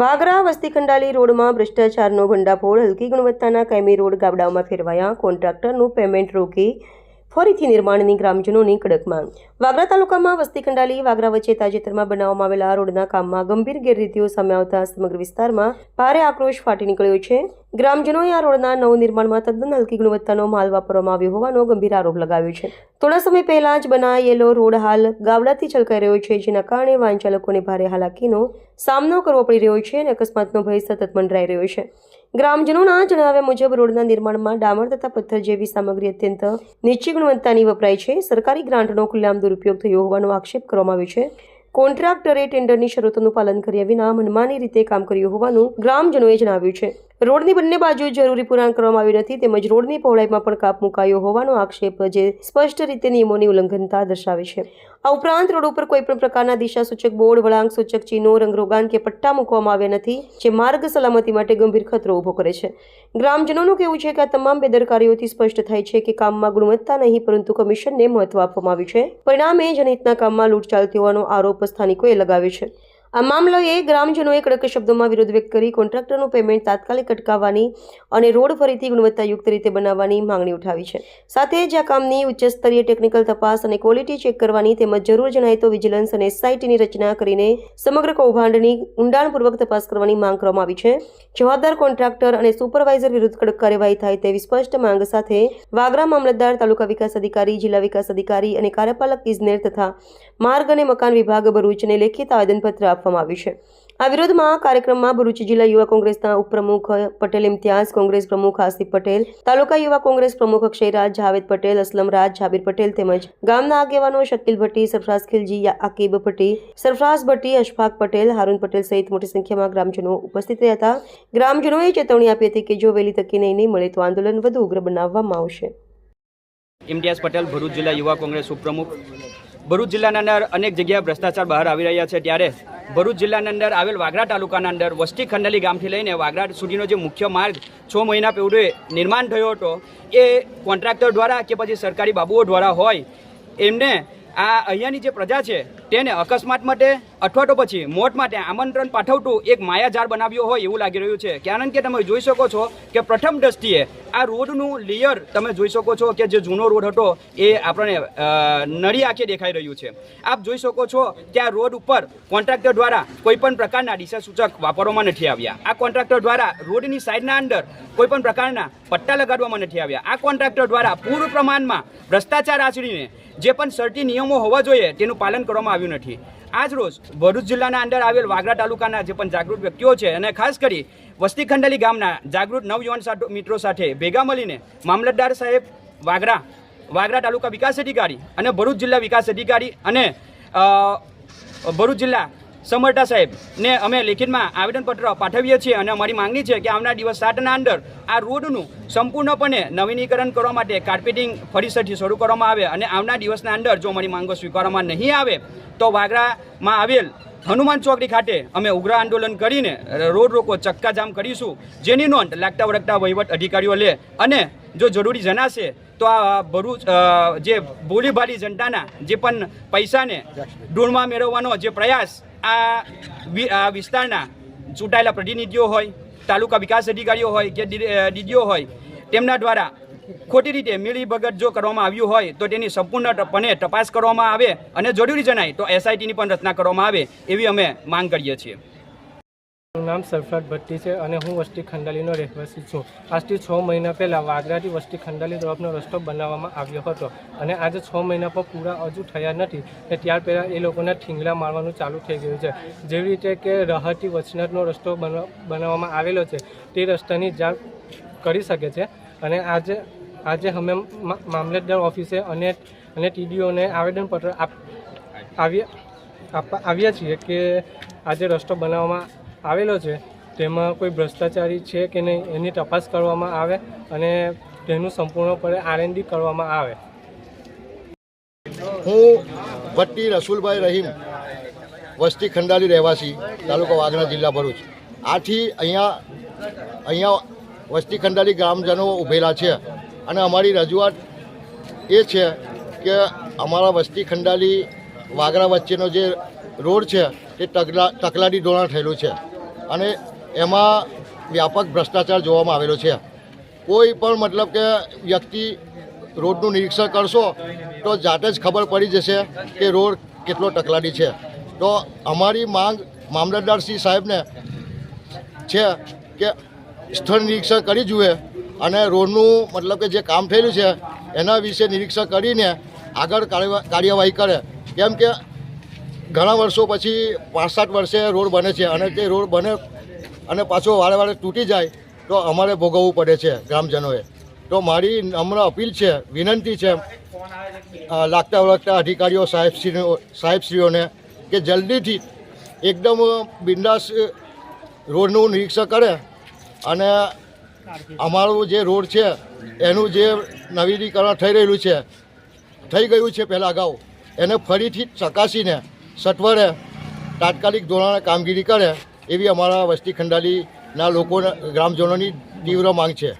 વાગરા વસ્તી ખંડાલી રોડમાં ભ્રષ્ટાચારનો ભંડાફોડ, હલકી ગુણવત્તાના કાયમી રોડ ગાબડાઓમાં ફેરવાયા, કોન્ટ્રાક્ટરનું પેમેન્ટ રોકી ફરીથી નિર્માણની ગ્રામજનોની કડક માંગ. વાગરા તાલુકામાં વસ્તી ખંડાલી વાગરા વચ્ચે તાજેતરમાં બનાવવામાં આવેલા રોડના કામમાં ગંભીર ગેરરીતિઓ સામે આવતા સમગ્ર વિસ્તારમાં ભારે આક્રોશ ફાટી નીકળ્યો છે. ગ્રામજનોએ આ રોડના નવનિર્માણમાં તદ્દન હલકી ગુણવત્તાનો માલ વાપરવામાં આવ્યો હોવાનો ગંભીર આરોપ લગાવ્યો છે. થોડા સમય પહેલા જ બનાયેલો રોડ હાલ ગાબડાથી છલકાઈ રહ્યો છે, જેના કારણે વાહન ચાલકોને ભારે હાલાકીનો સામનો કરવો પડી રહ્યો છે અને અકસ્માતનો ભય સતત મંડરાઈ રહ્યો છે. ગ્રામજનોના જણાવ્યા મુજબ, રોડના નિર્માણમાં ડામર તથા પથ્થર જેવી સામગ્રી અત્યંત નીચી ગુણવત્તાની વપરાય છે. સરકારી ગ્રાન્ટનો ખુલ્લામ દુરુપયોગ થયો હોવાનો આક્ષેપ કરવામાં આવ્યો છે. કોન્ટ્રાક્ટરે ટેન્ડરની શરતોનું પાલન કર્યા વિના મનમાની રીતે કામ કર્યું હોવાનું ગ્રામજનોએ જણાવ્યું છે. રોડની બંને બાજુ જરૂરી પુરાણ કરવામાં આવ્યું નથી તેમજ રોડની પહોળાઈમાં પણ કાપ મુકાયો હોવાનો આક્ષેપ જે સ્પષ્ટ રીતે નિયમોની ઉલ્લંઘનતા દર્શાવે છે. આ ઉપરાંત રોડ ઉપર કોઈ પણ પ્રકારના દિશા સૂચક બોર્ડ, વળાંક સૂચક ચિહ્નો, રંગરોગાન કે પટ્ટા મૂકવામાં આવ્યા નથી, જે માર્ગ સલામતી માટે ગંભીર ખતરો ઊભો કરે છે. ગ્રામજનોનું કહેવું છે કે આ તમામ બેદરકારીઓથી સ્પષ્ટ થાય છે કે કામમાં ગુણવત્તા નહીં, પરંતુ કમિશનને મહત્વ આપવામાં આવ્યું છે. પરિણામે જનહિતના કામમાં લૂંટ ચાલતી હોવાનો આરોપ સ્થાનિકોએ લગાવ્યો છે. આ મામલોએ ગ્રામજનોએ કડક શબ્દોમાં વિરોધ વ્યક્ત કરી કોન્ટ્રાક્ટરનું પેમેન્ટ તાત્કાલિક અટકાવવાની અને રોડ ફરીથી ગુણવત્તાયુક્ત રીતે બનાવવાની માંગણી ઉઠાવી છે. સાથે જ આ કામની ઉચ્ચસ્તરીય ટેકનિકલ તપાસ અને ક્વોલિટી ચેક કરવાની તેમજ જરૂર જણાય તો વિજિલન્સ અને એસઆઈટીની રચના કરીને સમગ્ર કૌભાંડની ઊંડાણપૂર્વક તપાસ કરવાની માંગ કરવામાં આવી છે. જવાબદાર કોન્ટ્રાક્ટર અને સુપરવાઇઝર વિરુદ્ધ કડક કાર્યવાહી થાય તેવી સ્પષ્ટ માંગ સાથે વાગરા મામલતદાર, તાલુકા વિકાસ અધિકારી, જિલ્લા વિકાસ અધિકારી અને કાર્યપાલક ઇજનેર તથા માર્ગ અને મકાન વિભાગ ભરૂચને લેખિત આવેદનપત્ર આપવામાં આવી છે. આ વિરોધમાં કાર્યક્રમમાં ભરૂચ જિલ્લા યુવા કોંગ્રેસના ઉપપ્રમુખ પટેલ ઇમ્તિયાઝ, કોંગ્રેસ પ્રમુખ આસિફ પટેલ, તાલુકા યુવા કોંગ્રેસ પ્રમુખ અક્ષયરાજ, જાવેદ પટેલ, અસલમ રાજ, જાબીર પટેલ તેમજ ગામના આગેવાનો શકીલ ભટ્ટી, સરફરાઝ ખિલજી આકીબ ભટ્ટી, સરફરાઝ ભટ્ટી, અશફાક પટેલ, હારૂન પટેલ સહિત મોટી સંખ્યામાં ગ્રામજનો ઉપસ્થિત રહ્યા હતા. ગ્રામજનોએ ચેતવણી આપી હતી કે જો વહેલી તકે નહીં નહીં મળે તો આંદોલન વધુ ઉગ્ર બનાવવામાં આવશે. ઇમ્તિયાઝ પટેલ ભરૂચ જિલ્લા યુવા કોંગ્રેસ ઉપપ્રમુખ. ભરૂચ જિલ્લાના અંદર અનેક જગ્યાએ ભ્રષ્ટાચાર બહાર આવી રહ્યા છે ત્યારે ભરૂચ જિલ્લાના અંદર આવેલ વાગરા તાલુકાના અંદર વસ્તી ખંડલી ગામથી લઈને વાગરા સુધીનો જે મુખ્ય માર્ગ છ મહિના પૂર્વે નિર્માણ થયો હતો, એ કોન્ટ્રાક્ટર દ્વારા કે પછી સરકારી બાબુઓ દ્વારા હોય, એમને આ અહીંયાની જે પ્રજા છે તેને અકસ્માત માટે અથવા તો પછી મોત માટે આમંત્રણ પાઠવતું એક માયાજાળ બનાવ્યો હોય એવું લાગી રહ્યું છે. કારણ કે તમે જોઈ શકો છો કે પ્રથમ દ્રષ્ટિએ આ રોડનું લેયર તમે જોઈ શકો છો કે જે જૂનો રોડ હતો એ આપણને નળી આંખે દેખાઈ રહ્યું છે. આપ જોઈ શકો છો કે આ રોડ ઉપર કોન્ટ્રાક્ટર દ્વારા કોઈ પણ પ્રકારના દિશા સૂચક વાપરવામાં નથી આવ્યા. આ કોન્ટ્રાક્ટર દ્વારા રોડની સાઈડના અંદર કોઈ પણ પ્રકારના પટ્ટા લગાડવામાં નથી આવ્યા. આ કોન્ટ્રાક્ટર દ્વારા પૂર્ણ પ્રમાણમાં ભ્રષ્ટાચાર આચરીને જે પણ શરતી નિયમો હોવા જોઈએ તેનું પાલન કરવામાં આવ્યું નથી. આજ રોજ ભરૂચ જિલ્લાના અંદર આવેલ વાગરા તાલુકાના જે પણ જાગૃત વ્યક્તિઓ છે અને ખાસ કરી વસ્તી ખંડલી ગામના જાગૃત નવયુવાન મિત્રો સાથે ભેગા મળીને મામલતદાર સાહેબ વાગરા વાગરા તાલુકા વિકાસ અધિકારી અને ભરૂચ જિલ્લા વિકાસ અધિકારી અને ભરૂચ જિલ્લા સમરટા સાહેબ ને અમે લેખિતમાં આવેદનપત્ર પાઠવીએ છીએ અને અમારી માંગણી છે કે આવનાર દિવસ સાતના અંદર આ રોડનું સંપૂર્ણપણે નવીનીકરણ કરવા માટે કાર્પેટિંગ ફરીસરથી શરૂ કરવામાં આવે અને આવનાર દિવસના અંદર જો અમારી માંગો સ્વીકારવામાં નહીં આવે તો વાગરામાં આવેલ હનુમાન ચોકડી ખાતે અમે ઉગ્ર આંદોલન કરીને રોડ રોકો ચક્કાજામ કરીશું જેની નોંધ લાગતા વળગતા વહીવટ અધિકારીઓ લે. અને જો જરૂરી જણાશે તો આ ભરૂચ જે બોલીભાલી જનતાના જે પણ પૈસાને ડૂળમાં મેળવવાનો જે પ્રયાસ આ વિસ્તારના ચૂંટાયેલા પ્રતિનિધિઓ હોય, તાલુકા વિકાસ અધિકારીઓ હોય કે ડીડીઓ હોય, તેમના દ્વારા ખોટી રીતે મિલીભગત જો કરવામાં આવ્યું હોય, તો તેની સંપૂર્ણપણે તપાસ કરવામાં આવે અને જરૂરી જણાય તો એસઆઈટીની પણ રચના કરવામાં આવે એવી અમે માંગ કરીએ છીએ. મારું નામ સરફરાજ ભટ્ટી છે અને હું વસ્તી ખંડાલીનો રહેવાસી છું. આજથી છ મહિના પહેલાં વાગરાથી વસ્તી ખંડાલી તરફનો રસ્તો બનાવવામાં આવ્યો હતો અને આજે છ મહિના પણ પૂરા હજુ થયા નથી ને ત્યાર પહેલાં એ લોકોના ઠીંગલા મારવાનું ચાલુ થઈ ગયું છે. જેવી રીતે કે રાહતી વચનાટનો રસ્તો બનવા બનાવવામાં આવેલો છે તે રસ્તાની જાણ કરી શકે છે અને આજે આજે અમે મામલતદાર ઓફિસે અને અને ટીડીઓને આવેદનપત્ર આપ, આવ્યા આપવા આવ્યા છીએ કે આજે રસ્તો બનાવવામાં આવેલો છે, તેમાં કોઈ ભ્રષ્ટાચારી છે કે નહીં એની તપાસ કરવામાં આવે અને તેનું સંપૂર્ણપણે આરએનડી કરવામાં આવે. હું ભટ્ટી રસુલભાઈ રહીમ, વસ્તી ખંડાલી રહેવાસી, તાલુકો વાગરા જિલ્લા ભરૂચ. આથી અહીંયા અહીંયા વસ્તી ખંડાલી ગ્રામજનો ઊભેલા છે અને અમારી રજૂઆત એ છે કે અમારા વસ્તી ખંડાલી વાગરા વચ્ચેનો જે રોડ છે, તે તકલા તકલાડી ધોરણ થયેલું છે. અને એમાં વ્યાપક ભ્રષ્ટાચાર જોવામાં આવેલો છે. કોઈ પણ મતલબ કે વ્યક્તિ રોડનું નિરીક્ષણ કરશો, તો જાતે જ ખબર પડી જશે કે રોડ કેટલો ટકલાડી છે. તો અમારી માંગ મામલતદારશ્રી સાહેબને છે કે સ્થળ નિરીક્ષણ કરી જુએ અને રોડનું મતલબ કે જે કામ થયેલું છે, એના વિશે નિરીક્ષણ કરીને આગળ કાર્યવા- કાર્યવાહી કરે. કેમ કે ઘણા વર્ષો પછી પાંચ સાત વર્ષે રોડ બને છે અને તે રોડ બને અને પાછો વારે વારે તૂટી જાય તો અમારે ભોગવવું પડે છે ગ્રામજનોએ. તો મારી નમ્ર અપીલ છે, વિનંતી છે લાગતા વળગતા અધિકારીઓ, સાહેબશ્રીઓ, સાહેબશ્રીઓને કે જલ્દીથી એકદમ બિંદાસ રોડનું નિરીક્ષણ કરે અને અમારું જે રોડ છે એનું જે નવીનીકરણ થઈ રહેલું છે, થઈ ગયું છે પહેલાં અગાઉ. એને ફરીથી ચકાસીને સત્વરે તાત્કાલિક ધોરણે કામગીરી કરે એવી અમારા વસ્તી ખંડાલીના લોકોના ગ્રામજનોની તીવ્ર માંગ છે.